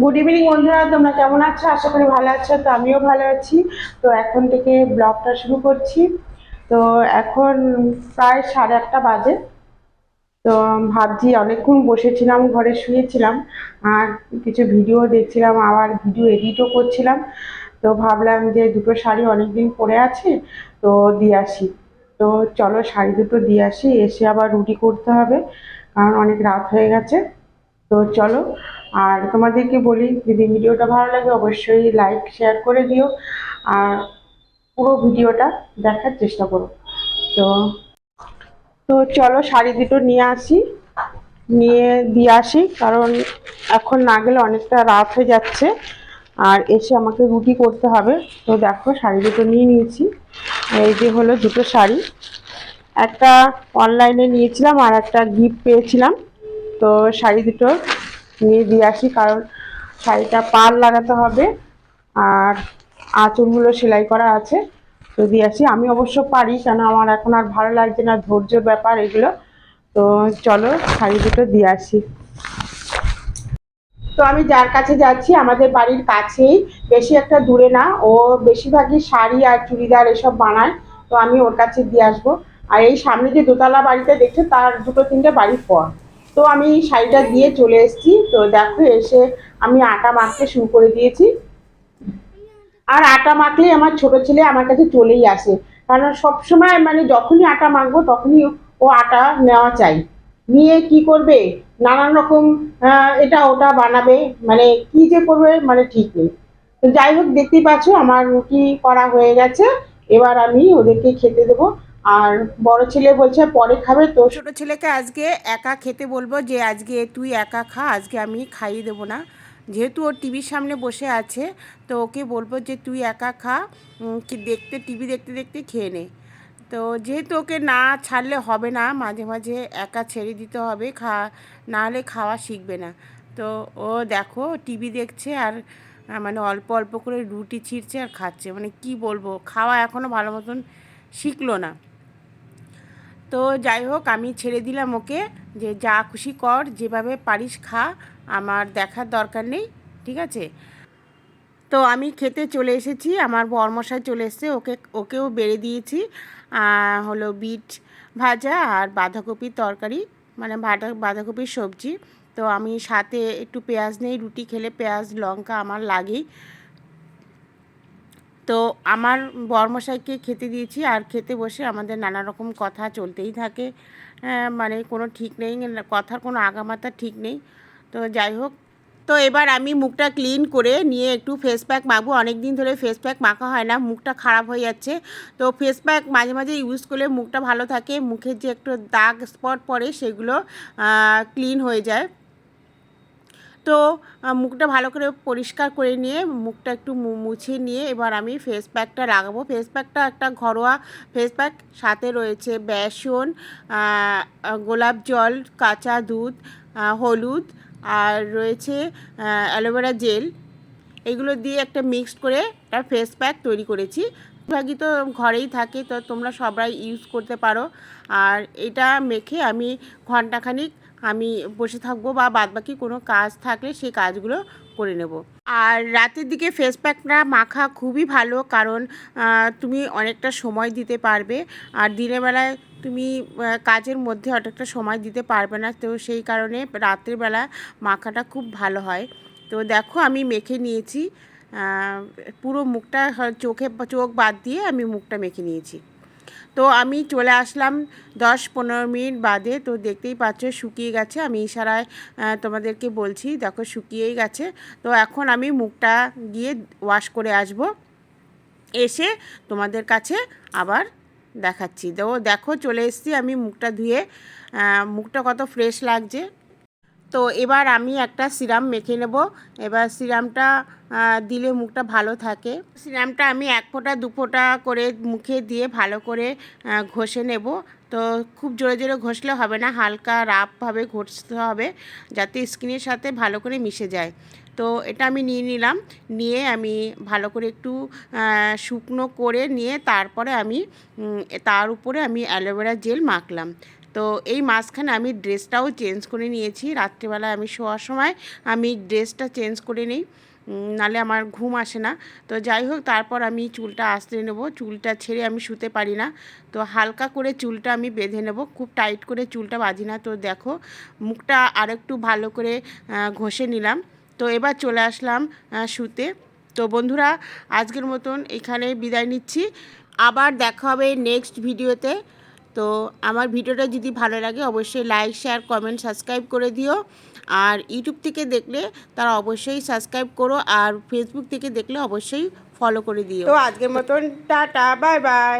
Good evening বন্ধুরা, তোমরা কেমন আছো? আশা করি ভালো আছো, তো আমিও ভালো আছি। তো এখন থেকে ব্লগটা শুরু করছি। তো এখন প্রায় সাড়ে আটটা বাজে। তো ভাবছি অনেকক্ষণ বসেছিলাম, ঘরে শুয়েছিলাম, আর কিছু ভিডিও দেখছিলাম, আবার ভিডিও এডিটও করছিলাম। তো ভাবলাম যে দুটো শাড়ি অনেকদিন পরে আছে, তো দিয়ে আসি। তো চলো শাড়ি দুটো দিয়ে আসি, এসে আবার রুটি করতে হবে, কারণ অনেক রাত হয়ে গেছে। তো চলো আর তোমাদেরকে বলি, যদি ভিডিওটা ভালো লাগে অবশ্যই লাইক শেয়ার করে দিও। আর পুরো ভিডিওটা দেখার চেষ্টা করো। তো তো চলো শাড়ি দুটো নিয়ে আসি। নিয়ে দিয়ে আসি, কারণ এখন না গেলে অনেকটা রাত হয়ে যাচ্ছে। আর এসে আমাকে রুটি করতে হবে। তো দেখো শাড়ি দুটো নিয়ে নিয়েছি। এই যে হলো দুটো শাড়ি। একটা অনলাইনে নিয়েছিলাম আর একটা গিফট পেয়েছিলাম। তো শাড়ি দুটো নিয়ে দিয়ে আসি, কারণ শাড়িটা পাল লাগাতে হবে আর আঁচলগুলো সেলাই করা আছে, তো দিয়ে আসি। আমি অবশ্য পারি, কেন আমার এখন আর ভালো লাগছে না ধৈর্যর ব্যাপার এগুলো। তো চলো শাড়ি দুটো দিয়ে আসি। তো আমি যার কাছে যাচ্ছি, আমাদের বাড়ির কাছেই, বেশি একটা দূরে না, ও বেশিরভাগই শাড়ি আর চুড়িদার এসব বানায়, তো আমি ওর কাছে দিয়ে আসব। আর এই সামনে যে দোতলা বাড়িতে দেখছ, তার দুটো তিনটে বাড়ির পর। তো আমি শাড়িটা দিয়ে চলে এসেছি। তো দেখো, এসে আমি আটা মাখতে শুরু করে দিয়েছি। আর আটা মাখলে আমার ছোট ছেলে আমার কাছে চলেই আসে। কারণ সবসময় মানে যখনই আটা মাখবো, তখনই ও আটা নেওয়া চাই। নিয়ে কি করবে? নানান রকম এটা ওটা বানাবে। মানে কি যে করবে মানে ঠিক নেই। তো যাই হোক, দেখতেই পাচ্ছ, আমার রুটি করা হয়ে গেছে। এবার আমি ওদেরকে খেতে দেবো। আর বড় ছেলে বলছে পরে খাবে তো। ছোট ছেলেকে আজকে একা খেতে বলব যে আজকে তুই একা খা, আজকে আমি খাইয়ে দেবো না। যেহেতু ওর টিভির সামনে বসে আছে, তো ওকে বলব যে তুই একা খা কি দেখতে, টিভি দেখতে দেখতে খেয়ে নে। তো যেহেতু ওকে না ছাড়লে হবে না, মাঝে মাঝে একা ছেড়ে দিতে হবে, খা, না হলে খাওয়া শিখবে না। তো ও দেখো টিভি দেখছে আর মানে অল্প অল্প করে রুটি ছিঁড়ছে আর খাচ্ছে। মানে কি বলব, খাওয়া এখনও ভালো মতন শিখলো না। তো যাই হোক, আমি ছেড়ে দিলাম ওকে যে যা খুশি কর, যেভাবে পারিস খা, আমার দেখার দরকার নেই, ঠিক আছে? তো আমি খেতে চলে এসেছি, আমার বরমশাই চলে এসেছে, ওকে, ওকেও বেড়ে দিয়েছি হলো বিট ভাজা আর বাঁধাকপির তরকারি মানে বাঁধা, বাঁধাকপির সবজি। তো আমি সাথে একটু পেঁয়াজ নেই, রুটি খেলে পেঁয়াজ, লঙ্কা আমার লাগেই। তো আমার বরমশাইকে খেতে দিয়েছি, আর খেতে বসে আমাদের নানা রকম কথা চলতেই থাকে। মানে কোনো ঠিক নেই, কথার কোনো আগামাতা ঠিক নেই। তো যাই হোক, তো এবার আমি মুখটা ক্লিন করে নিয়ে একটু ফেস প্যাক মাখবো। অনেক দিন ধরে ফেস প্যাক মাখা হয় না, মুখটা খারাপ হয়ে যাচ্ছে। তো ফেস প্যাক মাঝে মাঝে ইউজ করলে মুখটা ভালো থাকে, মুখের যে একটু দাগ স্পট পড়ে সেগুলো ক্লিন হয়ে যায়। তো মুখটা ভালো করে পরিষ্কার করে নিয়ে, মুখটা একটু মুছে নিয়ে এবার আমি ফেস প্যাকটা লাগাবো। ফেস প্যাকটা একটা ঘরোয়া ফেস প্যাক সাথে রয়েছে বেসন গোলাপ জল, কাঁচা দুধ হলুদ আর রয়েছে অ্যালোভেরা জেল। এগুলো দিয়ে একটা মিক্সড করে একটা ফেস প্যাক তৈরি করেছি। বেশিরভাগই তো ঘরেই থাকে, তো তোমরা সবাই ইউজ করতে পারো। আর এটা মেখে আমি ঘন্টাখানিক আমি বসে থাকব বা বাদবাকি কোনো কাজ থাকলে সেই কাজগুলো করে নেব। আর রাতের দিকে ফেস প্যাকটা মাখা খুবই ভালো কারণ তুমি অনেকটা সময় দিতে পারবে। আর দিনের বেলায় তুমি কাজের মধ্যে অনেকটা সময় দিতে পারবে না। তো সেই কারণে রাতের বেলা মাখাটা খুব ভালো হয়। তো দেখো আমি মেখে নিয়েছি পুরো মুখটা চোখে, চোখ বাদ দিয়ে আমি মুখটা মেখে নিয়েছি। তো আমি চলে আসলাম দশ পনেরো মিনিট বাদে। তো দেখতেই পাচ্ছ শুকিয়ে গেছে। আমি ইশারায় তোমাদেরকে বলছি, দেখো শুকিয়েই গেছে। তো এখন আমি মুখটা গিয়ে ওয়াশ করে আসব। এসে তোমাদের কাছে আবার দেখাচ্ছি। তো দেখো চলে এসেছি আমি মুখটা ধুয়ে। মুখটা কত ফ্রেশ লাগছে। তো এবার আমি একটা সিরাম মেখে নেব। এবার সিরামটা দিলে মুখটা ভালো থাকে। সিরামটা আমি এক ফোঁটা, দু ফোঁটা করে মুখে দিয়ে ভালো করে ঘষে নেব। তো খুব জোরে জোরে ঘষলে হবে না, হালকা রাফভাবে ঘষতে হবে যাতে স্কিনের সাথে ভালো করে মিশে যায়। তো এটা আমি নিয়ে নিলাম। নিয়ে আমি ভালো করে একটু শুকনো করে নিয়ে তারপরে আমি তার উপরে আমি অ্যালোভেরা জেল মাখলাম। তো এই মাঝখানে আমি ড্রেসটাও চেঞ্জ করে নিয়েছি। রাত্রিবেলা আমি শোয়ার সময় আমি ড্রেসটা চেঞ্জ করে নিই। নালে আমার ঘুম আসে না। তো যাই হোক, তারপর আমি চুলটা আঁচড়ে নেব। চুলটা ছেড়ে আমি শুতে পারি না। তো হালকা করে চুলটা আমি বেঁধে নেব। খুব টাইট করে চুলটা বাঁধি না। তো দেখো, মুখটা আরেকটু ভালো করে ঘষে নিলাম। তো এবার চলে আসলাম শুতে। তো বন্ধুরা, আজকের মতন এখানে বিদায় নিচ্ছি। আবার দেখা হবে নেক্সট ভিডিওতে তো আমার ভিডিওটা যদি ভালো লাগে অবশ্যই লাইক শেয়ার কমেন্ট সাবস্ক্রাইব করে দিও। আর ইউটিউব থেকে দেখলে তারা অবশ্যই সাবস্ক্রাইব করো আর ফেসবুক থেকে দেখলে অবশ্যই ফলো করে দিও। তো আজকের মতন টাটা বাই বাই